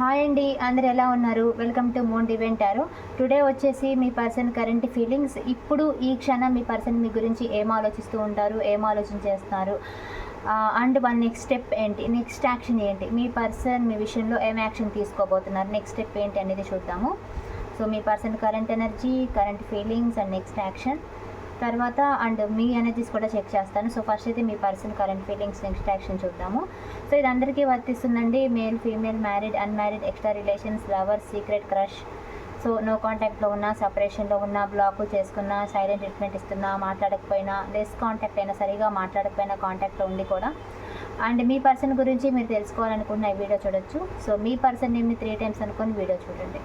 Hi అండి అందరు ఎలా ఉన్నారు? వెల్కమ్ టు మోన్ డివెంటారు టుడే వచ్చేసి మీ పర్సన్ కరెంట్ ఫీలింగ్స్ ఇప్పుడు ఈ క్షణం మీ పర్సన్ మీ గురించి ఏం ఆలోచిస్తూ ఉంటారు? ఏం ఆలోచించేస్తున్నారు అండ్ వన్ నెక్స్ట్ స్టెప్ ఏంటి? నెక్స్ట్ యాక్షన్ ఏంటి? మీ పర్సన్ మీ విషయంలో ఏం యాక్షన్ తీసుకోబోతున్నారు? నెక్స్ట్ స్టెప్ ఏంటి అనేది చూద్దాము. So me person current energy current feelings and next action తర్వాత అండ్ మీ ఎనర్జీస్ కూడా చెక్ చేస్తాను. సో ఫస్ట్ అయితే మీ person current feelings next action చూద్దాము. సో ఇది అందరికీ వర్తిస్తుందండి male female married unmarried extra relations lover secret crush so no కాంటాక్ట్లో ఉన్న సపరేషన్లో ఉన్న బ్లాక్ చేసుకున్న సైలెంట్ ట్రీట్మెంట్ ఇస్తున్నా మాట్లాడకపోయినా లెస్ కాంటాక్ట్ అయినా సరిగా మాట్లాడకపోయినా కాంటాక్ట్లో ఉండి కూడా. అండ్ మీ పర్సన్ గురించి మీరు తెలుసుకోవాలనుకున్న ఈ వీడియో చూడొచ్చు. సో మీ పర్సన్ నేమ్ని త్రీ టైమ్స్ అనుకుని వీడియో చూడండి.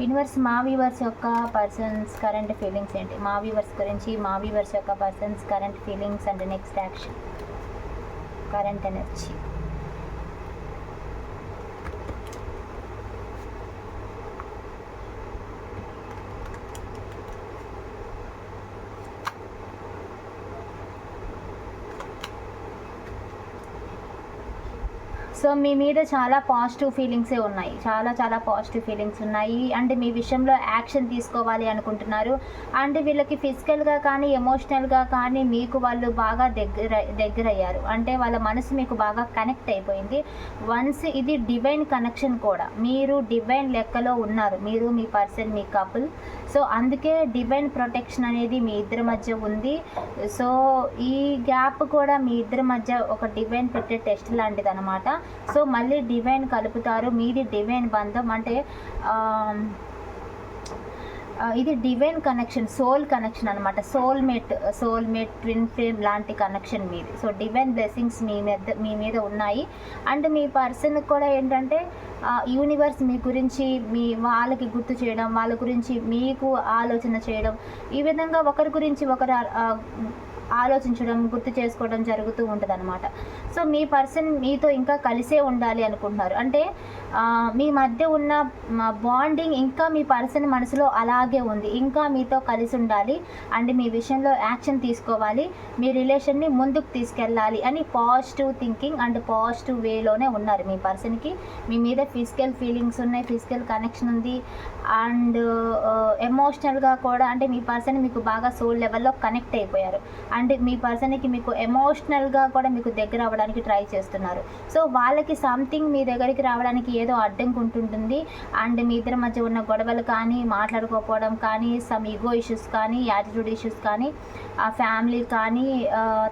యూనివర్స్ మా వీవర్స్ యొక్క పర్సన్స్ కరెంట్ ఫీలింగ్స్ ఏంటి? మా వీవర్స్ గురించి మా వీవర్స్ యొక్క persons current feelings and next action. Current energy. So మీ మీద చాలా పాజిటివ్ ఫీలింగ్సే ఉన్నాయి. చాలా చాలా పాజిటివ్ ఫీలింగ్స్ ఉన్నాయి. అండ్ మీ విషయంలో యాక్షన్ తీసుకోవాలి అనుకుంటున్నారు. అండ్ వీళ్ళకి ఫిజికల్గా కానీ ఎమోషనల్గా కానీ మీకు వాళ్ళు బాగా దగ్గర దగ్గర అయ్యారు అంటే వాళ్ళ మనసు మీకు బాగా కనెక్ట్ అయిపోయింది. వన్స్ ఇది డివైన్ కనెక్షన్ కూడా మీరు డివైన్ లెక్కలో ఉన్నారు. మీరు మీ పర్సన్ మీ కపుల్ సో అందుకే డివైన్ ప్రొటెక్షన్ అనేది మీ ఇద్దరి మధ్య ఉంది. సో ఈ గ్యాప్ కూడా మీ ఇద్దరి మధ్య ఒక డివైన్ పెట్టే టెస్ట్ లాంటిది అనమాట సో మళ్ళీ డివైన్ కలుపుతారు. మీది డివైన్ బంధం అంటే ఇది డివైన్ కనెక్షన్ సోల్ కనెక్షన్ అనమాట soul mate soul mate twin flame లాంటి కనెక్షన్ మీది. సో డివైన్ బ్లెస్సింగ్స్ మీ మీద మీ మీద ఉన్నాయి. అండ్ మీ పర్సన్ కూడా ఏంటంటే యూనివర్స్ మీ గురించి మీ వాళ్ళకి గుర్తు చేయడం వాళ్ళ గురించి మీకు ఆలోచన చేయడం ఈ విధంగా ఒకరి గురించి ఒకరు ఆలోచించడం గుర్తు చేసుకోవడం జరుగుతూ ఉంటుంది అనమాట సో మీ పర్సన్ మీతో ఇంకా కలిసే ఉండాలి అనుకుంటున్నారు. అంటే మీ మధ్య ఉన్న బాండింగ్ ఇంకా మీ పర్సన్ మనసులో అలాగే ఉంది. ఇంకా మీతో కలిసి ఉండాలి అండ్ మీ విషయంలో యాక్షన్ తీసుకోవాలి. మీ రిలేషన్ని ముందుకు తీసుకెళ్ళాలి అని పాజిటివ్ థింకింగ్ అండ్ పాజిటివ్ వేలోనే ఉన్నారు మీ పర్సన్కి. మీ మీద ఫిజికల్ ఫీలింగ్స్ ఉన్నాయి ఫిజికల్ కనెక్షన్ ఉంది అండ్ ఎమోషనల్గా కూడా అంటే మీ పర్సన్ మీకు బాగా సోల్ లెవెల్లో కనెక్ట్ అయిపోయారు. అండ్ మీ పర్సన్కి మీకు ఎమోషనల్గా కూడా మీకు దగ్గర అవ్వడానికి ట్రై చేస్తున్నారు. సో వాళ్ళకి సంథింగ్ మీ దగ్గరికి రావడానికి ఏదో అడ్డంకి ఉంటుంటుంది. అండ్ మీ ఇద్దరి మధ్య ఉన్న గొడవలు కానీ మాట్లాడుకోకపోవడం కానీ సమ్ ఈగో ఇష్యూస్ కానీ యాటిట్యూడ్ ఇష్యూస్ కానీ ఆ ఫ్యామిలీ కానీ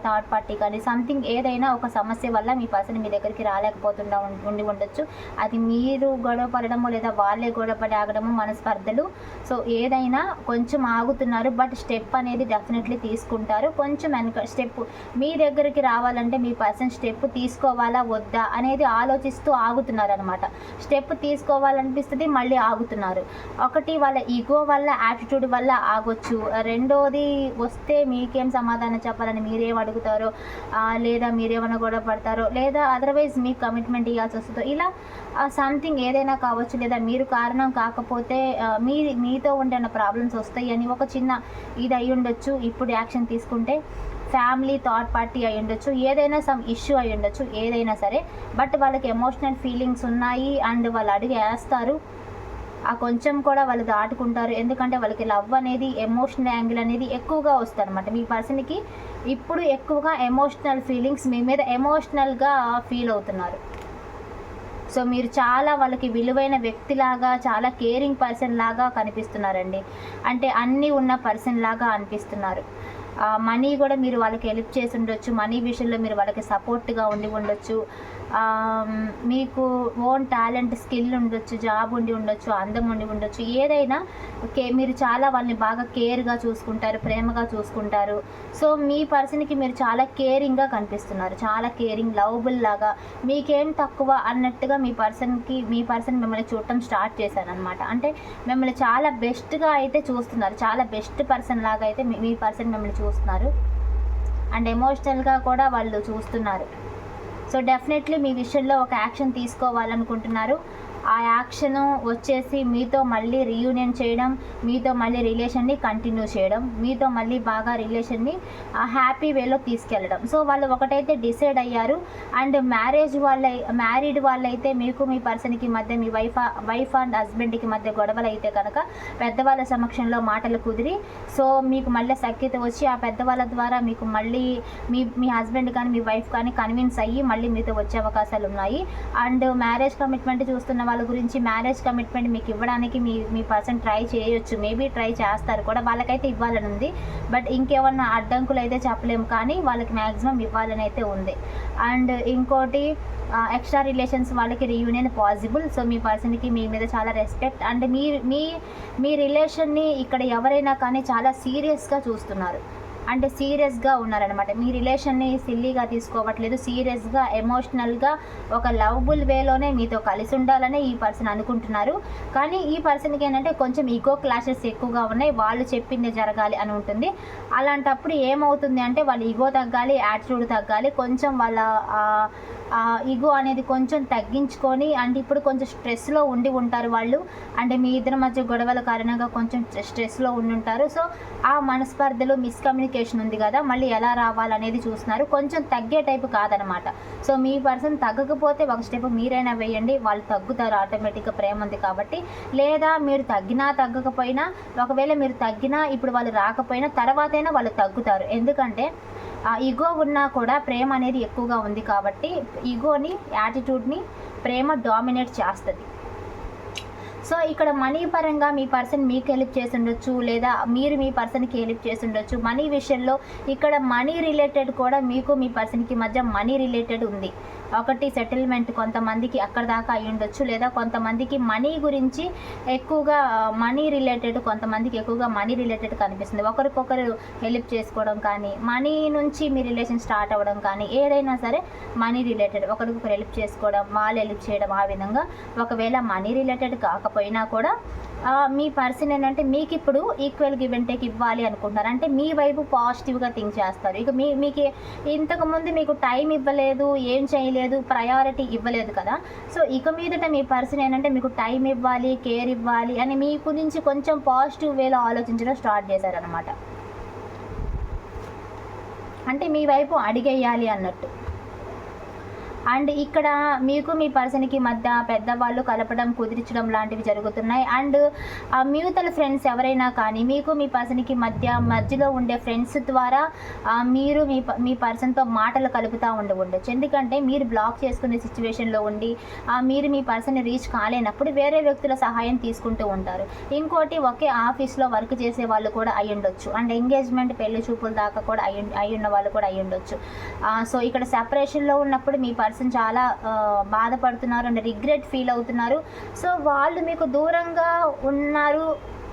థర్డ్ పార్టీ కానీ సంథింగ్ ఏదైనా ఒక సమస్య వల్ల మీ పర్సన్ మీ దగ్గరికి రాలేకపోతుండా ఉండి ఉండొచ్చు. అది మీరు గొడవ పడడము లేదా వాళ్ళే గొడవ పడి ఆగడము మనస్పర్ధలు. సో ఏదైనా కొంచెం ఆగుతున్నారు బట్ స్టెప్ అనేది డెఫినెట్లీ తీసుకుంటారు. కొంచెం వెనక స్టెప్. మీ దగ్గరికి రావాలంటే మీ పర్సన్ స్టెప్ తీసుకోవాలా వద్దా అనేది ఆలోచిస్తూ ఆగుతున్నారు అనమాట స్టెప్ తీసుకోవాలనిపిస్తుంది మళ్ళీ ఆగుతున్నారు. ఒకటి వాళ్ళ ఈగో వల్ల యాటిట్యూడ్ వల్ల ఆగొచ్చు. రెండోది వస్తే మీకేం సమాధానం చెప్పాలని మీరేం అడుగుతారో లేదా మీరేమైనా గొడవ పడతారో లేదా అదర్వైజ్ మీకు కమిట్మెంట్ ఇవ్వాల్సి వస్తుందో ఇలా సంథింగ్ ఏదైనా కావచ్చు లేదా మీరు కారణం కాకపోతే మీ మీతో ఉండే ప్రాబ్లమ్స్ వస్తాయి అని ఒక చిన్న ఇది అయి ఉండొచ్చు. ఇప్పుడు యాక్షన్ తీసుకుంటే ఫ్యామిలీ థర్డ్ పార్టీ అయి ఉండొచ్చు. ఏదైనా సమ్ ఇష్యూ అయి ఉండొచ్చు ఏదైనా సరే. బట్ వాళ్ళకి ఎమోషనల్ ఫీలింగ్స్ ఉన్నాయి అండ్ వాళ్ళు అడిగి వేస్తారు. ఆ కొంచెం కూడా వాళ్ళు దాటుకుంటారు. ఎందుకంటే వాళ్ళకి లవ్ అనేది ఎమోషనల్ యాంగిల్ అనేది ఎక్కువగా వస్తుంది అనమాట మీ పర్సన్కి ఇప్పుడు ఎక్కువగా ఎమోషనల్ ఫీలింగ్స్ మీ మీద ఎమోషనల్గా ఫీల్ అవుతున్నారు. సో మీరు చాలా వాళ్ళకి విలువైన వ్యక్తిలాగా చాలా కేరింగ్ పర్సన్ లాగా కనిపిస్తున్నారండి. అంటే అన్నీ ఉన్న పర్సన్ లాగా అనిపిస్తున్నారు. మనీ కూడా మీరు వాళ్ళకి హెల్ప్ చేసి ఉండొచ్చు. మనీ విషయంలో మీరు వాళ్ళకి సపోర్ట్గా ఉండి ఉండొచ్చు. మీకు ఓన్ టాలెంట్ స్కిల్ ఉండొచ్చు జాబ్ ఉండి ఉండొచ్చు అందం ఉండి ఉండొచ్చు. ఏదైనా కే మీరు చాలా వాళ్ళని బాగా కేర్గా చూసుకుంటారు ప్రేమగా చూసుకుంటారు. సో మీ పర్సన్కి మీరు చాలా కేరింగ్గా కనిపిస్తున్నారు. చాలా కేరింగ్ లవబుల్ లాగా. మీకేం తక్కువ అన్నట్టుగా మీ పర్సన్కి మీ పర్సన్ మిమ్మల్ని చూడటం స్టార్ట్ చేశారు అనమాట అంటే మిమ్మల్ని చాలా బెస్ట్గా అయితే చూస్తున్నారు. చాలా బెస్ట్ పర్సన్ లాగా అయితే మీ- పర్సన్ మిమ్మల్ని చూ చూస్తున్నారు. అండ్ ఎమోషనల్గా కూడా వాళ్ళు చూస్తున్నారు. సో డెఫినెట్లీ మీ విషయంలో ఒక యాక్షన్ తీసుకోవాలనుకుంటున్నారు. ఆ యాక్షన్ వచ్చేసి మీతో మళ్ళీ రీయూనియన్ చేయడం మీతో మళ్ళీ రిలేషన్ని కంటిన్యూ చేయడం మీతో మళ్ళీ బాగా రిలేషన్ని హ్యాపీ వేలో తీసుకెళ్ళడం. సో వాళ్ళు ఒకటైతే డిసైడ్ అయ్యారు. అండ్ మ్యారేజ్ వాళ్ళ మ్యారీడ్ వాళ్ళైతే మీకు మీ పర్సన్కి మధ్య మీ వైఫ్ వైఫ్ అండ్ హస్బెండ్కి మధ్య గొడవలు అయితే కనుక పెద్దవాళ్ళ సమక్షంలో మాటలు కుదిరి సో మీకు మళ్ళీ సఖ్యత వచ్చి ఆ పెద్దవాళ్ళ ద్వారా మీకు మళ్ళీ మీ మీ హస్బెండ్ కానీ మీ వైఫ్ కానీ కన్విన్స్ అయ్యి మళ్ళీ మీతో వచ్చే అవకాశాలు ఉన్నాయి. అండ్ మ్యారేజ్ కమిట్మెంట్ చూస్తున్న వాళ్ళ గురించి మ్యారేజ్ కమిట్మెంట్ మీకు ఇవ్వడానికి మీ మీ పర్సన్ ట్రై చేయొచ్చు. మేబీ ట్రై చేస్తారు కూడా. వాళ్ళకైతే ఇవ్వాలని ఉంది. బట్ ఇంకేమన్నా అడ్డంకులు అయితే చెప్పలేము. కానీ వాళ్ళకి మ్యాక్సిమం ఇవ్వాలని అయితే ఉంది. అండ్ ఇంకోటి ఎక్స్ట్రా రిలేషన్స్ వాళ్ళకి రీయూనియన్ పాసిబుల్. సో మీ పర్సన్కి మీ మీద చాలా రెస్పెక్ట్. అండ్ మీ మీ మీ రిలేషన్ని ఇక్కడ ఎవరైనా కానీ చాలా సీరియస్గా చూస్తున్నారు. అంటే సీరియస్గా ఉన్నారనమాట మీ రిలేషన్ని సిల్లీగా తీసుకోవట్లేదు సీరియస్గా ఎమోషనల్గా ఒక లవబుల్ వేలోనే మీతో కలిసి ఉండాలని ఈ పర్సన్ అనుకుంటున్నారు. కానీ ఈ పర్సన్కి ఏంటంటే కొంచెం ఈగో క్లాషెస్ ఎక్కువగా ఉన్నాయి. వాళ్ళు చెప్పింది జరగాలి అని ఉంటుంది. అలాంటప్పుడు ఏమవుతుంది అంటే వాళ్ళ ఈగో తగ్గాలి యాటిట్యూడ్ తగ్గాలి. కొంచెం వాళ్ళ ఈగో అనేది కొంచెం తగ్గించుకొని అండ్ ఇప్పుడు కొంచెం స్ట్రెస్లో ఉండి ఉంటారు వాళ్ళు. అంటే మీ ఇద్దరి మధ్య గొడవల కారణంగా కొంచెం స్ట్రెస్లో ఉండి ఉంటారు. సో ఆ మనస్పర్ధలు మిస్కమ్యూనికేషన్ ఉంది కదా మళ్ళీ ఎలా రావాలనేది చూస్తున్నారు. కొంచెం తగ్గే టైపు కాదనమాట. సో మీ పర్సన్ తగ్గకపోతే ఒక స్టెప్ మీరైనా వేయండి. వాళ్ళు తగ్గుతారు ఆటోమేటిక్గా ప్రేమ ఉంది కాబట్టి. లేదా మీరు తగ్గినా తగ్గకపోయినా ఒకవేళ మీరు తగ్గినా ఇప్పుడు వాళ్ళు రాకపోయినా తర్వాతైనా వాళ్ళు తగ్గుతారు. ఎందుకంటే ఆ ఈగో ఉన్నా కూడా ప్రేమ అనేది ఎక్కువగా ఉంది కాబట్టి ఈగోని యాటిట్యూడ్ని ప్రేమ డామినేట్ చేస్తుంది. సో ఇక్కడ మనీ పరంగా మీ పర్సన్ మీకు హెల్ప్ చేసి ఉండొచ్చు లేదా మీరు మీ పర్సన్కి హెల్ప్ చేసి ఉండొచ్చు. మనీ విషయంలో ఇక్కడ మనీ రిలేటెడ్ కూడా మీకు మీ పర్సన్కి మధ్య మనీ రిలేటెడ్ ఉంది. ఒకటి సెటిల్మెంట్ కొంతమందికి అక్కడ దాకా అయి ఉండొచ్చు. లేదా కొంతమందికి మనీ గురించి ఎక్కువగా మనీ రిలేటెడ్ కొంతమందికి ఎక్కువగా మనీ రిలేటెడ్ కనిపిస్తుంది. ఒకరికొకరు హెల్ప్ చేసుకోవడం కానీ మనీ నుంచి మీ రిలేషన్ స్టార్ట్ అవ్వడం కానీ ఏదైనా సరే మనీ రిలేటెడ్ ఒకరికొకరు హెల్ప్ చేసుకోవడం వాళ్ళు హెల్ప్ చేయడం ఆ విధంగా. ఒకవేళ మనీ రిలేటెడ్ కాకపోయినా కూడా మీ పర్సన్ ఏంటంటే మీకు ఇప్పుడు ఈక్వల్ గివ్ అండ్ టేక్ ఇవ్వాలి అనుకుంటున్నారు. అంటే మీ వైపు పాజిటివ్గా థింక్ చేస్తారు. ఇక మీ మీకు ఇంతకుముందు మీకు టైం ఇవ్వలేదు ఏం చేయలేదు ప్రయారిటీ ఇవ్వలేదు కదా. సో ఇక మీదట మీ పర్సన్ ఏంటంటే మీకు టైం ఇవ్వాలి కేర్ ఇవ్వాలి అని మీ గురించి కొంచెం పాజిటివ్ వేలో ఆలోచించడం స్టార్ట్ చేశారనమాట అంటే మీ వైపు అడిగేయాలి అన్నట్టు. అండ్ ఇక్కడ మీకు మీ పర్సన్కి మధ్య పెద్దవాళ్ళు కలపడం కుదిరించడం లాంటివి జరుగుతున్నాయి. అండ్ ఆ మ్యూచువల్ ఫ్రెండ్స్ ఎవరైనా కానీ మీకు మీ పర్సన్కి మధ్య మధ్యలో ఉండే ఫ్రెండ్స్ ద్వారా మీరు మీ ప- మీ పర్సన్తో మాటలు కలుపుతూ ఉండి ఉండొచ్చు. ఎందుకంటే మీరు బ్లాక్ చేసుకునే సిచ్యువేషన్లో ఉండి మీరు మీ పర్సన్ రీచ్ కాలేనప్పుడు వేరే వ్యక్తుల సహాయం తీసుకుంటూ ఉంటారు. ఇంకోటి ఒకే ఆఫీస్లో వర్క్ చేసే వాళ్ళు కూడా అయి ఉండొచ్చు. అండ్ ఎంగేజ్మెంట్ పెళ్ళి చూపుల దాకా కూడా అయి అయి ఉన్న వాళ్ళు కూడా అయి ఉండొచ్చు. సో ఇక్కడ సెపరేషన్లో ఉన్నప్పుడు మీ పర్సన్ చాలా బాధపడుతున్నారు అండ్ రిగ్రెట్ ఫీల్ అవుతున్నారు. సో వాళ్ళు మీకు దూరంగా ఉన్నారు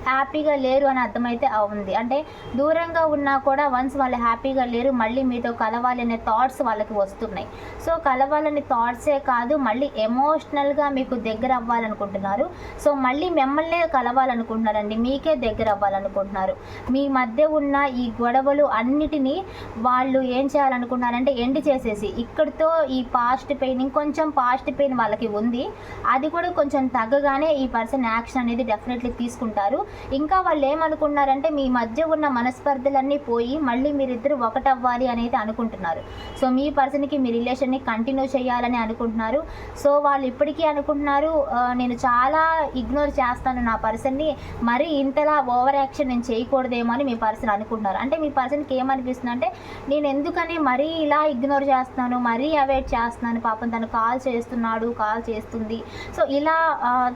హ్యాపీగా లేరు అని అర్థమైతే ఉంది. అంటే దూరంగా ఉన్నా కూడా వన్స్ వాళ్ళు హ్యాపీగా లేరు మళ్ళీ మీతో కలవాలి అనే థాట్స్ వాళ్ళకి వస్తున్నాయి. సో కలవాలని థాట్సే కాదు మళ్ళీ ఎమోషనల్గా మీకు దగ్గర అవ్వాలనుకుంటున్నారు. సో మళ్ళీ మిమ్మల్నే కలవాలనుకుంటున్నారండి మీకే దగ్గర అవ్వాలనుకుంటున్నారు. మీ మధ్య ఉన్న ఈ గొడవలు అన్నిటినీ వాళ్ళు ఏం చేయాలనుకుంటున్నారంటే ఎండ్ చేసేసి ఇక్కడితో ఈ పాస్ట్ పెయిన్ ఇంకొంచెం పాస్ట్ పెయిన్ వాళ్ళకి ఉంది. అది కూడా కొంచెం తగ్గగానే ఈ పర్సన్ యాక్షన్ అనేది డెఫినెట్లీ తీసుకుంటారు. ఇంకా వాళ్ళు ఏమనుకున్నారంటే మీ మధ్య ఉన్న మనస్పర్ధలన్నీ పోయి మళ్ళీ మీరిద్దరు ఒకటవ్వాలి అనేది అనుకుంటున్నారు. సో మీ పర్సన్కి మీ రిలేషన్ని కంటిన్యూ చేయాలని అనుకుంటున్నారు. సో వాళ్ళు ఇప్పటికీ అనుకుంటున్నారు నేను చాలా ఇగ్నోర్ చేస్తాను నా పర్సన్ని మరీ ఇంతలా ఓవర్ యాక్షన్ నేను చేయకూడదేమో అని మీ పర్సన్ అనుకుంటున్నారు. అంటే మీ పర్సన్కి ఏమనిపిస్తుంది అంటే నేను ఎందుకని మరీ ఇలా ఇగ్నోర్ చేస్తున్నాను మరీ అవాయిడ్ చేస్తున్నాను పాపం తను కాల్ చేస్తున్నాడు కాల్ చేస్తుంది. సో ఇలా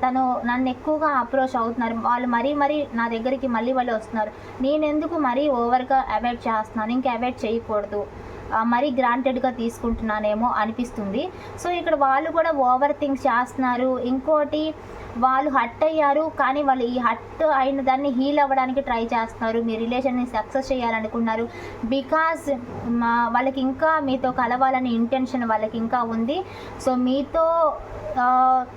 తను నన్ను ఎక్కువగా అప్రోచ్ అవుతున్నారు. వాళ్ళు మరీ మరీ నా దగ్గరికి మళ్ళీ వాళ్ళు వస్తున్నారు. నేను ఎందుకు మరీ ఓవర్గా అవాయిడ్ చేస్తున్నాను? ఇంకా అవాయిడ్ చేయకూడదు. మరీ గ్రాంటెడ్గా తీసుకుంటున్నానేమో అనిపిస్తుంది. సో ఇక్కడ వాళ్ళు కూడా ఓవర్ థింక్ చేస్తున్నారు. ఇంకోటి వాళ్ళు హట్ అయ్యారు కానీ వాళ్ళు ఈ హట్ అయిన దాన్ని హీల్ అవ్వడానికి ట్రై చేస్తున్నారు. మీ రిలేషన్ని సక్సెస్ చేయాలనుకున్నారు. బికాస్ వాళ్ళకి ఇంకా మీతో కలవాలని ఇంటెన్షన్ వాళ్ళకి ఇంకా ఉంది. సో మీతో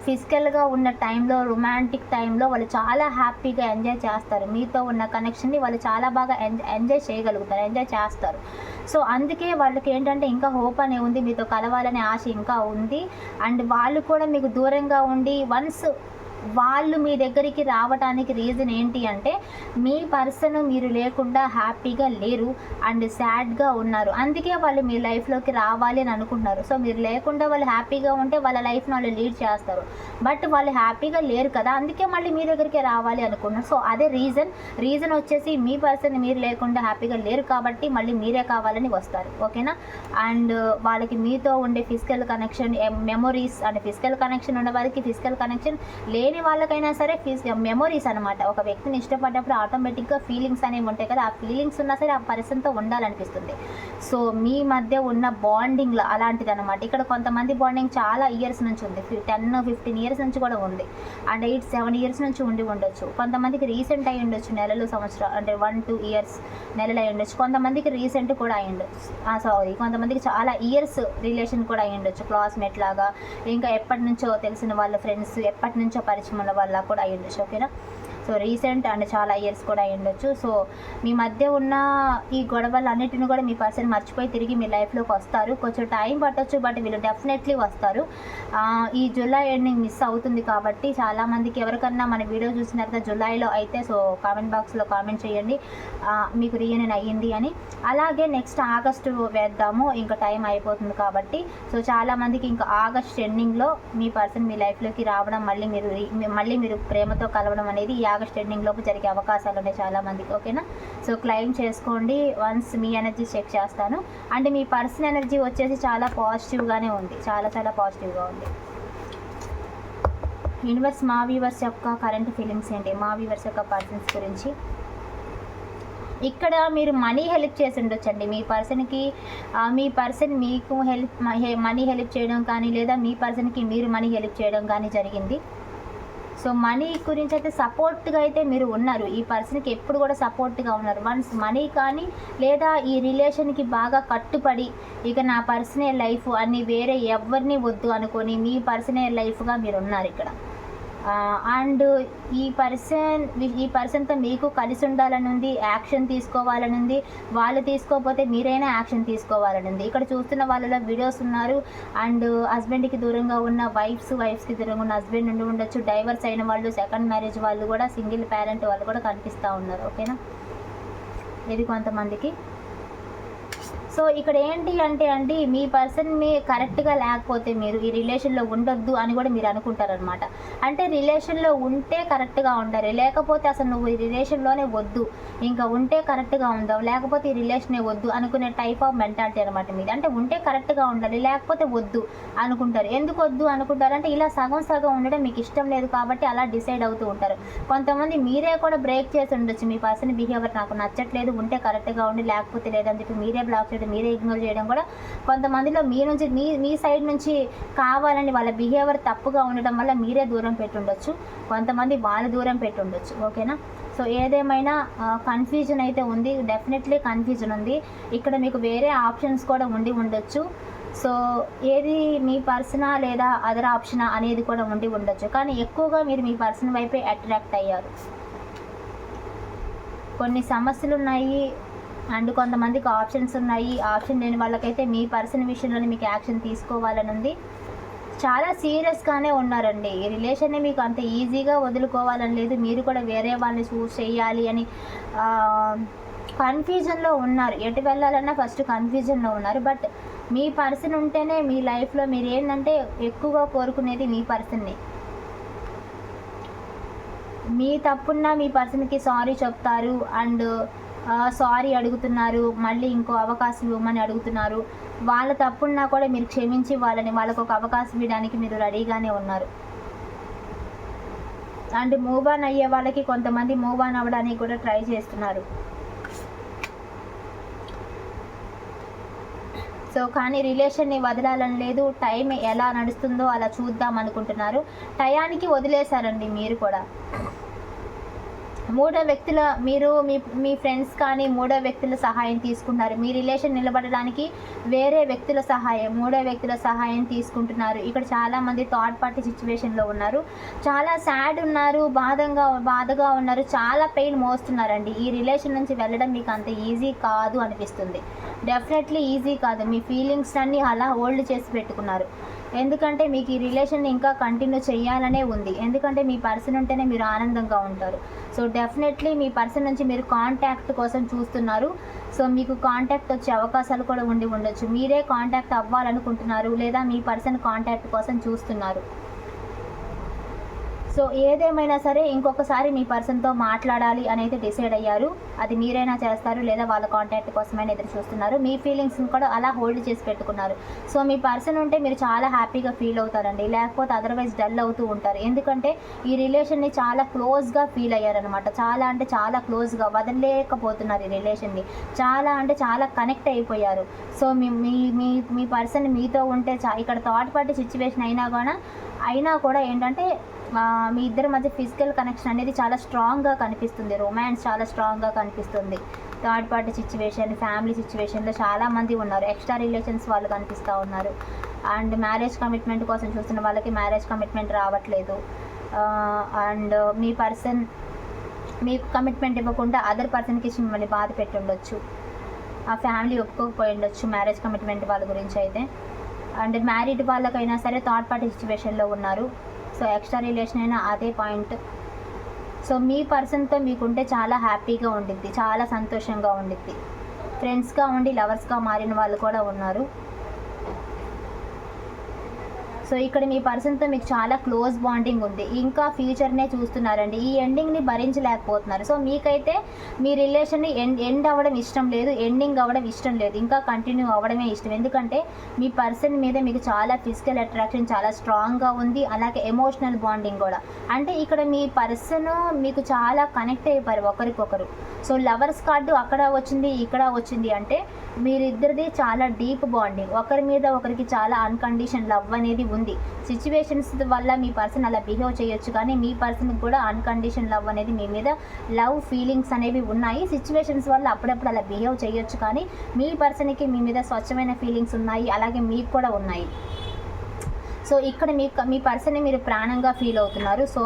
ఫిజికల్గా ఉన్న టైంలో రొమాంటిక్ టైంలో వాళ్ళు చాలా హ్యాపీగా ఎంజాయ్ చేస్తారు. మీతో ఉన్న కనెక్షన్ని వాళ్ళు చాలా బాగా ఎంజాయ్ చేయగలుగుతారు ఎంజాయ్ చేస్తారు. సో అందుకే వాళ్ళకి ఏంటంటే ఇంకా హోప్ అనే ఉంది మీతో కలవాలనే ఆశ ఇంకా ఉంది. అండ్ వాళ్ళు కూడా మీకు దూరంగా ఉండి వన్స్ వాళ్ళు మీ దగ్గరికి రావడానికి రీజన్ ఏంటి అంటే మీ పర్సన్ మీరు లేకుండా హ్యాపీగా లేరు అండ్ సాడ్గా ఉన్నారు. అందుకే వాళ్ళు మీ లైఫ్లోకి రావాలి అని అనుకుంటున్నారు. సో మీరు లేకుండా వాళ్ళు హ్యాపీగా ఉంటే వాళ్ళ లైఫ్ని వాళ్ళు లీడ్ చేస్తారు. బట్ వాళ్ళు హ్యాపీగా లేరు కదా అందుకే మళ్ళీ మీ దగ్గరికి రావాలి అనుకున్నారు సో అదే రీజన్ రీజన్ వచ్చేసి మీ పర్సన్ మీరు లేకుండా హ్యాపీగా లేరు కాబట్టి మళ్ళీ మీరే కావాలని వస్తారు. ఓకేనా అండ్ వాళ్ళకి మీతో ఉండే physical connection memories and physical connection ఉన్న వారికి ఫిజికల్ కనెక్షన్ లేని వాళ్ళకైనా సరే ఫిజ్ మెమొరీస్ అనమాట ఒక వ్యక్తిని ఇష్టపడ్డప్పుడు ఆటోమేటిక్గా ఫీలింగ్స్ అనేవి ఉంటాయి కదా ఆ ఫీలింగ్స్ ఉన్నా సరే ఆ పర్సన్తో ఉండాలనిపిస్తుంది. సో మీ మధ్య ఉన్న బాండింగ్లో అలాంటిది అనమాట ఇక్కడ కొంతమంది బాండింగ్ చాలా ఇయర్స్ నుంచి ఉంది. టెన్ ఫిఫ్టీన్ ఇయర్స్ నుంచి కూడా ఉంది. అండ్ ఎయిట్ సెవెన్ ఇయర్స్ నుంచి ఉండి ఉండొచ్చు. కొంతమందికి రీసెంట్ అయి ఉండొచ్చు నెలలు సంవత్సరాలు అంటే వన్ టూ ఇయర్స్ నెలలు అయి ఉండొచ్చు. కొంతమందికి రీసెంట్ కూడా అయి ఉండొచ్చు. సారీ కొంతమందికి చాలా ఇయర్స్ రిలేషన్ కూడా అయి ఉండొచ్చు. క్లాస్మేట్ లాగా ఇంకా ఎప్పటి నుంచో తెలిసిన వాళ్ళ ఫ్రెండ్స్ ఎప్పటి నుంచో పరిచయం ఉన్న వాళ్ళ కూడా అయి ఓకేనా సో రీసెంట్ అండ్ చాలా ఇయర్స్ కూడా అయ్యుండొచ్చు ఉండొచ్చు. సో మీ మధ్య ఉన్న ఈ గొడవలు అన్నిటిని కూడా మీ పర్సన్ మర్చిపోయి తిరిగి మీ లైఫ్లోకి వస్తారు. కొంచెం టైం పట్టొచ్చు బట్ వీళ్ళు డెఫినెట్లీ వస్తారు. ఈ జూలై ఎండింగ్ మిస్ అవుతుంది కాబట్టి చాలామందికి ఎవరికన్నా మన వీడియో చూసిన తర్వాత జూలైలో అయితే సో కామెంట్ బాక్స్లో కామెంట్ చేయండి. మీకు రీయూనియన్ అయ్యింది అని. అలాగే నెక్స్ట్ ఆగస్టు వేద్దాము ఇంకా టైం అయిపోతుంది కాబట్టి. సో చాలామందికి ఇంకా ఆగస్ట్ ఎండింగ్లో మీ పర్సన్ మీ లైఫ్లోకి రావడం మళ్ళీ మీరు రీ- మళ్ళీ మీరు ప్రేమతో కలవడం అనేది ఆగస్ట్ ఎండింగ్ లోపు జరిగే అవకాశాలు ఉన్నాయి చాలా మందికి ఓకేనా? సో క్లెయిమ్ చేసుకోండి. వన్స్ మీ ఎనర్జీ చెక్ చేస్తాను. అండ్ మీ పర్సన్ ఎనర్జీ వచ్చేసి చాలా పాజిటివ్గానే ఉంది. చాలా చాలా పాజిటివ్గా ఉంది. యూనివర్స్ మా వ్యూవర్స్ యొక్క కరెంట్ ఫీలింగ్స్ ఏంటి? మా వ్యూవర్స్ యొక్క పర్సన్స్ గురించి. ఇక్కడ మీరు మనీ హెల్ప్ చేసి ఉండొచ్చండి. మీ పర్సన్కి మీ పర్సన్ మీకు హెల్ప్ మనీ హెల్ప్ చేయడం కానీ లేదా మీ పర్సన్కి మీరు మనీ హెల్ప్ చేయడం కానీ జరిగింది. సో మనీ గురించి అయితే సపోర్ట్గా అయితే మీరు ఉన్నారు. ఈ పర్సన్కి ఎప్పుడు కూడా సపోర్ట్గా ఉన్నారు. వన్స్ మనీ కానీ లేదా ఈ రిలేషన్కి బాగా కట్టుబడి ఇక నా పర్సనల్ లైఫ్ అని వేరే ఎవరిని వద్దు అనుకొని మీ పర్సనల్ లైఫ్గా మీరు ఉన్నారు ఇక్కడ. అండ్ ఈ పర్సన్ ఈ పర్సన్తో మీకు కలిసి ఉండాలని ఉంది యాక్షన్ తీసుకోవాలని ఉంది వాళ్ళు తీసుకోకపోతే మీరైనా యాక్షన్ తీసుకోవాలని ఉంది ఇక్కడ చూస్తున్న వాళ్ళలో వీడియోస్ ఉన్నారు. అండ్ హస్బెండ్కి దూరంగా ఉన్న వైఫ్స్ వైఫ్స్కి దూరంగా ఉన్న హస్బెండ్ నుండి ఉండొచ్చు. డైవర్స్ అయిన వాళ్ళు సెకండ్ మ్యారేజ్ వాళ్ళు కూడా సింగిల్ పేరెంట్ వాళ్ళు కూడా కనిపిస్తూ ఉన్నారు. ఓకేనా? ఇది కొంతమందికి? సో ఇక్కడ ఏంటి అంటే అండి మీ పర్సన్ మీ కరెక్ట్గా లేకపోతే మీరు ఈ రిలేషన్లో ఉండొద్దు అని కూడా మీరు అనుకుంటారనమాట అంటే రిలేషన్లో ఉంటే కరెక్ట్గా ఉండాలి. లేకపోతే అసలు నువ్వు ఈ రిలేషన్లోనే వద్దు. ఇంకా ఉంటే కరెక్ట్గా ఉందావు లేకపోతే ఈ రిలేషనే వద్దు అనుకునే టైప్ ఆఫ్ మెంటాలిటీ అనమాట మీది. అంటే ఉంటే కరెక్ట్గా ఉండాలి లేకపోతే వద్దు అనుకుంటారు. ఎందుకు వద్దు అనుకుంటారు? అంటే ఇలా సగం సగం ఉండడం మీకు ఇష్టం లేదు కాబట్టి అలా డిసైడ్ అవుతూ ఉంటారు. కొంతమంది మీరే కూడా బ్రేక్ చేసి ఉండొచ్చు. మీ పర్సన్ బిహేవియర్ నాకు నచ్చట్లేదు ఉంటే కరెక్ట్గా ఉండి లేకపోతే లేదని చెప్పి మీరే బ్లాక్ చేయడం మీరే ఇగ్నోర్ చేయడం కూడా కొంతమందిలో మీ నుంచి మీ మీ సైడ్ నుంచి కావాలని వాళ్ళ బిహేవియర్ తప్పుగా ఉండడం వల్ల మీరే దూరం పెట్టుండొచ్చు. కొంతమంది వాళ్ళు దూరం పెట్టుండొచ్చు. ఓకేనా సో ఏదేమైనా కన్ఫ్యూజన్ అయితే ఉంది. డెఫినెట్లీ కన్ఫ్యూజన్ ఉంది. ఇక్కడ మీకు వేరే ఆప్షన్స్ కూడా ఉండి ఉండొచ్చు. సో ఏది మీ పర్సనా లేదా అదర్ ఆప్షనా అనేది కూడా ఉండి ఉండొచ్చు. కానీ ఎక్కువగా మీరు మీ పర్సన్ వైపే అట్రాక్ట్ అయ్యారు. కొన్ని సమస్యలు ఉన్నాయి అండ్ కొంతమందికి ఆప్షన్స్ ఉన్నాయి. ఆప్షన్ లేని వాళ్ళకైతే మీ పర్సన్ విషయంలోనే మీకు యాక్షన్ తీసుకోవాలని ఉంది. చాలా సీరియస్గానే ఉన్నారండి. ఈ రిలేషన్ని మీకు అంత ఈజీగా వదులుకోవాలని లేదు. మీరు కూడా వేరే వాళ్ళని చూస్ చేయాలి అని కన్ఫ్యూజన్లో ఉన్నారు. ఎటు వెళ్ళాలన్నా ఫస్ట్ కన్ఫ్యూజన్లో ఉన్నారు. బట్ మీ పర్సన్ ఉంటేనే మీ లైఫ్లో మీరు ఏంటంటే ఎక్కువగా కోరుకునేది మీ పర్సన్ని. మీ తప్పున్నా మీ పర్సన్కి సారీ చెప్తారు. అండ్ సారీ అడుగుతున్నారు మళ్ళీ ఇంకో అవకాశం ఇవ్వమని అడుగుతున్నారు. వాళ్ళ తప్పున్నా కూడా మీరు క్షమించి వాళ్ళని వాళ్ళకు ఒక అవకాశం ఇవ్వడానికి మీరు రెడీగానే ఉన్నారు. అండ్ మూవ్ ఆన్ అయ్యే వాళ్ళకి కొంతమంది మూవ్ ఆన్ అవ్వడానికి కూడా ట్రై చేస్తున్నారు. సో కానీ రిలేషన్ని వదలాలని లేదు టైం ఎలా నడుస్తుందో అలా చూద్దాం అనుకుంటున్నారు. టయానికి వదిలేశారండి మీరు కూడా. మూడో వ్యక్తుల మీరు మీ మీ ఫ్రెండ్స్ కానీ మూడో వ్యక్తుల సహాయం తీసుకుంటున్నారు. మీ రిలేషన్ నిలబడడానికి వేరే వ్యక్తుల సహాయం మూడో వ్యక్తుల సహాయం తీసుకుంటున్నారు. ఇక్కడ చాలామంది థర్డ్ పార్టీ సిచ్యువేషన్లో ఉన్నారు. చాలా సాడ్ ఉన్నారు బాధంగా బాధగా ఉన్నారు చాలా పెయిన్ మోస్తున్నారండి. ఈ రిలేషన్ నుంచి వెళ్ళడం మీకు అంత ఈజీ కాదు అనిపిస్తుంది. డెఫినెట్లీ ఈజీ కాదు. మీ ఫీలింగ్స్ అన్నీ అలా హోల్డ్ చేసి పెట్టుకున్నారు. ఎందుకంటే మీకు ఈ రిలేషన్ ఇంకా కంటిన్యూ చేయాలనే ఉంది. ఎందుకంటే మీ పర్సన్ ఉంటేనే మీరు ఆనందంగా ఉంటారు. సో డెఫినెట్లీ మీ పర్సన్ నుంచి మీరు కాంటాక్ట్ కోసం చూస్తున్నారు. సో మీకు కాంటాక్ట్ వచ్చే అవకాశాలు కూడా ఉండి ఉండొచ్చు. మీరే కాంటాక్ట్ అవ్వాలనుకుంటున్నారు లేదా మీ పర్సన్ కాంటాక్ట్ కోసం చూస్తున్నారు. సో ఏదేమైనా సరే ఇంకొకసారి మీ పర్సన్తో మాట్లాడాలి అనేది డిసైడ్ అయ్యారు. అది మీరైనా చేస్తారు లేదా వాళ్ళ కాంటాక్ట్ కోసమైనా ఎదురు చూస్తున్నారు. మీ ఫీలింగ్స్ని కూడా అలా హోల్డ్ చేసి పెట్టుకున్నారు. సో మీ పర్సన్ ఉంటే మీరు చాలా హ్యాపీగా ఫీల్ అవుతారండి. లేకపోతే అదర్వైజ్ డల్ అవుతూ ఉంటారు. ఎందుకంటే ఈ రిలేషన్ని చాలా క్లోజ్గా ఫీల్ అయ్యారనమాట చాలా అంటే చాలా క్లోజ్గా వదలలేకపోతున్నారు ఈ రిలేషన్ని. చాలా అంటే చాలా కనెక్ట్ అయిపోయారు. సో మీ మీ మీ మీ పర్సన్ మీతో ఉంటే చా ఇక్కడ థర్డ్ పార్టీ సిచ్యువేషన్ అయినా కూడా అయినా కూడా ఏంటంటే మీ ఇద్దరి మధ్య ఫిజికల్ కనెక్షన్ అనేది చాలా స్ట్రాంగ్గా కనిపిస్తుంది. రొమాన్స్ చాలా స్ట్రాంగ్గా కనిపిస్తుంది. థర్డ్ పార్టీ సిచ్యువేషన్ ఫ్యామిలీ సిచ్యువేషన్లో చాలామంది ఉన్నారు. ఎక్స్ట్రా రిలేషన్స్ వాళ్ళు కనిపిస్తూ ఉన్నారు. అండ్ మ్యారేజ్ కమిట్మెంట్ కోసం చూస్తున్న వాళ్ళకి మ్యారేజ్ కమిట్మెంట్ రావట్లేదు. అండ్ మీ పర్సన్ మీకు కమిట్మెంట్ ఇవ్వకుండా అదర్ పర్సన్కి ఇచ్చి మిమ్మల్ని బాధ పెట్టి ఉండొచ్చు. ఆ ఫ్యామిలీ ఒప్పుకోకపోయి ఉండొచ్చు మ్యారేజ్ కమిట్మెంట్ వాళ్ళ గురించి అయితే. అండ్ మ్యారీడ్ వాళ్ళకైనా సరే థర్డ్ పార్టీ సిచ్యువేషన్లో ఉన్నారు. సో ఎక్స్ట్రా రిలేషన్ అయినా అదే పాయింట్. సో మీ పర్సన్తో మీకుంటే చాలా హ్యాపీగా ఉండిద్ది చాలా సంతోషంగా ఉండిద్ది. ఫ్రెండ్స్గా ఉండి లవర్స్గా మారిన వాళ్ళు కూడా ఉన్నారు. సో ఇక్కడ మీ పర్సన్తో మీకు చాలా క్లోజ్ బాండింగ్ ఉంది. ఇంకా ఫ్యూచర్నే చూస్తున్నారండి. ఈ ఎండింగ్ని భరించలేకపోతున్నారు. సో మీకైతే మీ రిలేషన్ని ఎండ్ ఎండ్ అవ్వడం ఇష్టం లేదు ఎండింగ్ అవ్వడం ఇష్టం లేదు. ఇంకా కంటిన్యూ అవ్వడమే ఇష్టం. ఎందుకంటే మీ పర్సన్ మీద మీకు చాలా ఫిజికల్ అట్రాక్షన్ చాలా స్ట్రాంగ్గా ఉంది. అలాగే ఎమోషనల్ బాండింగ్ కూడా. అంటే ఇక్కడ మీ పర్సన్ మీకు చాలా కనెక్ట్ అయిపోయారు ఒకరికొకరు. సో లవర్స్ కార్డు అక్కడ వచ్చింది ఇక్కడ వచ్చింది అంటే మీరిద్దరిది చాలా డీప్ బాండింగ్. ఒకరి మీద ఒకరికి చాలా అన్కండిషన్ లవ్ అనేది ఉంది. సిచ్యువేషన్స్ వల్ల మీ పర్సన్ అలా బిహేవ్ చేయొచ్చు కానీ మీ పర్సన్కి కూడా అన్కండిషన్ లవ్ అనేది మీ మీద లవ్ ఫీలింగ్స్ అనేవి ఉన్నాయి. సిచ్యువేషన్స్ వల్ల అప్పుడప్పుడు అలా బిహేవ్ చేయొచ్చు కానీ మీ పర్సన్కి మీ మీద స్వచ్ఛమైన ఫీలింగ్స్ ఉన్నాయి. అలాగే మీకు కూడా ఉన్నాయి. సో ఇక్కడ మీ మీ పర్సన్ని మీరు ప్రాణంగా ఫీల్ అవుతున్నారు. సో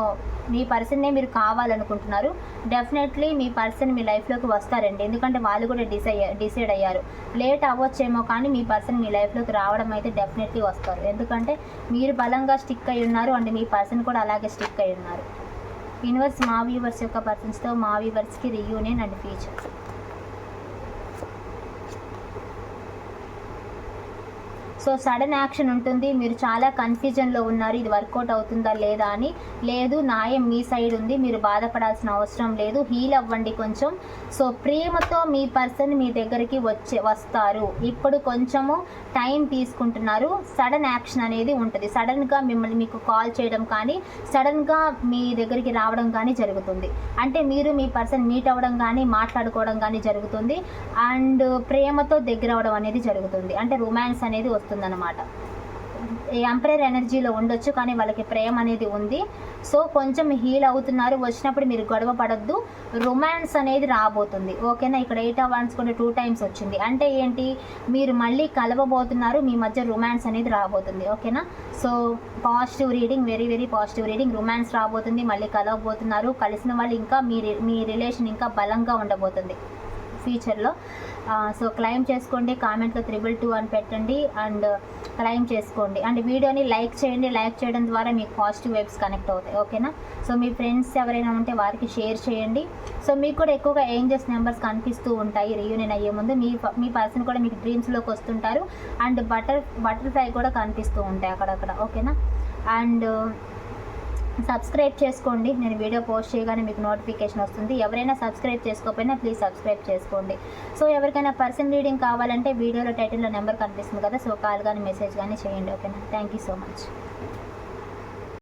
మీ పర్సన్నే మీరు కావాలనుకుంటున్నారు డెఫినెట్లీ మీ పర్సన్ మీ లైఫ్లోకి వస్తారండి. ఎందుకంటే వాళ్ళు కూడా డిసైడ్ డిసైడ్ అయ్యారు. లేట్ అవ్వచ్చేమో కానీ మీ పర్సన్ మీ లైఫ్లోకి రావడం అయితే డెఫినెట్లీ వస్తారు. ఎందుకంటే మీరు బలంగా స్టిక్ అయి ఉన్నారు అండ్ మీ పర్సన్ కూడా అలాగే స్టిక్ అయి ఉన్నారు. యూనివర్స్ మా వ్యూవర్స్ యొక్క పర్సన్స్తో మా వ్యూవర్స్కి reunion and future. So sudden action ఉంటుంది. మీరు చాలా కన్ఫ్యూజన్లో ఉన్నారు. ఇది వర్కౌట్ అవుతుందా లేదా అని. లేదు న్యాయం మీ సైడ్ ఉంది. మీరు బాధపడాల్సిన అవసరం లేదు. హీల్ అవ్వండి కొంచెం. సో ప్రేమతో మీ పర్సన్ మీ దగ్గరికి వచ్చే వస్తారు. ఇప్పుడు కొంచెము టైం తీసుకుంటున్నారు. సడన్ యాక్షన్ అనేది ఉంటుంది. సడన్గా మిమ్మల్ని మీకు కాల్ చేయడం కానీ సడన్గా మీ దగ్గరికి రావడం కానీ జరుగుతుంది. అంటే మీరు మీ పర్సన్ మీట్ అవ్వడం కానీ మాట్లాడుకోవడం కానీ జరుగుతుంది. అండ్ ప్రేమతో దగ్గర అవ్వడం అనేది జరుగుతుంది. అంటే రొమాన్స్ అనేది వస్తుంది. ఉంటుందన్నమాట. ఈ ఎంపరర్ ఎనర్జీలో ఉండొచ్చు కానీ వాళ్ళకి ప్రేమ అనేది ఉంది. సో కొంచెం హీల్ అవుతున్నారు వచ్చినప్పుడు మీరు గొడవ పడద్దు. రొమాన్స్ అనేది రాబోతుంది. ఓకేనా? ఇక్కడ ఎయిట్ అవర్స్ కూడా టూ టైమ్స్ వచ్చింది. అంటే ఏంటి? మీరు మళ్ళీ కలవబోతున్నారు మీ మధ్య రొమాన్స్ అనేది రాబోతుంది. ఓకేనా? So positive reading very very positive reading romance రాబోతుంది మళ్ళీ కలవబోతున్నారు. కలిసిన వాళ్ళు ఇంకా మీ రి- మీ రిలేషన్ ఇంకా బలంగా ఉండబోతుంది. ఫ్యూచర్లో సో క్లైమ్ చేసుకోండి కామెంట్లో త్రిబుల్ టూ అని పెట్టండి అండ్ క్లైమ్ uh, చేసుకోండి. అండ్ వీడియోని లైక్ చేయండి లైక్ చేయడం ద్వారా మీకు పాజిటివ్ వైబ్స్ కనెక్ట్ అవుతాయి ఓకేనా సో మీ ఫ్రెండ్స్ ఎవరైనా ఉంటే వారికి షేర్ చేయండి. సో మీకు కూడా ఎక్కువగా ఏంజెస్ నెంబర్స్ కనిపిస్తూ ఉంటాయి రియూనియన్ అయ్యే ముందు. మీ మీ పర్సన్ కూడా మీకు డ్రీమ్స్లోకి వస్తుంటారు అండ్ బటర్ బటర్ఫ్లై కూడా కనిపిస్తూ ఉంటాయి అక్కడక్కడ ఓకేనా అండ్ సబ్స్క్రైబ్ చేసుకోండి. నేను వీడియో పోస్ట్ చేయగానే మీకు నోటిఫికేషన్ వస్తుంది. ఎవరైనా సబ్స్క్రైబ్ చేసుకోకపోయినా ప్లీజ్ సబ్స్క్రైబ్ చేసుకోండి. సో ఎవరికైనా పర్సన్ రీడింగ్ కావాలంటే వీడియోలో టైటిల్లో నెంబర్ కనిపిస్తుంది కదా సో కాల్ కానీ మెసేజ్ కానీ చేయండి ఓకేనా? Thank you so much.